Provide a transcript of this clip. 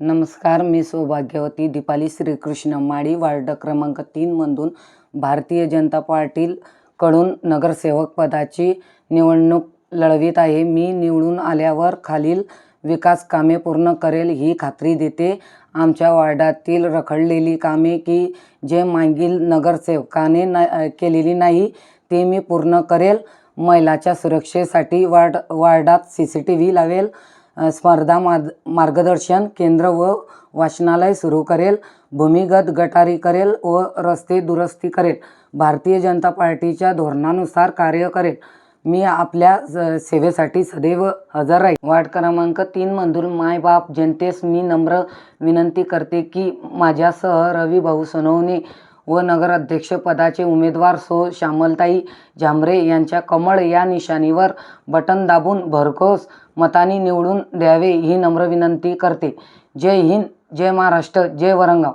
नमस्कार मी सौभाग्यवती दीपाली श्रीकृष्ण माळी वार्ड क्रमांक तीनमधून भारतीय जनता पार्टीकडून नगरसेवक पदाची निवडणूक लढवीत आहे. मी निवडून आल्यावर खालील विकास कामे पूर्ण करेल ही खात्री देते. आमच्या वार्डातील रखडलेली कामे की जे मागील नगरसेवकाने न केलेली नाही ते मी पूर्ण करेल. महिलाच्या सुरक्षेसाठी वार्ड वार्डात सी सी टी व्ही लावेल. स्पर्धा मार्ग मार्गदर्शन केंद्र व वाचनालय सुरू करेल. भूमिगत गटारी करेल व रस्ते दुरुस्ती करेल. भारतीय जनता पार्टीच्या धोरणानुसार कार्य करेल. मी आपल्या सेवेसाठी सदैव हजर राहील. वार्ड क्रमांक तीनमधून मायबाप जनतेस मी नम्र विनंती करते की माझ्यासह रवी भाऊ सोनवणे व नगराध्यक्षपदाचे उमेदवार सो श्यामलताई झांबरे यांच्या कमळ या निशाणीवर बटन दाबून भरघोस मताने निवडून द्यावे ही नम्र विनंती करते. जय हिंद जय महाराष्ट्र जय वरंगाव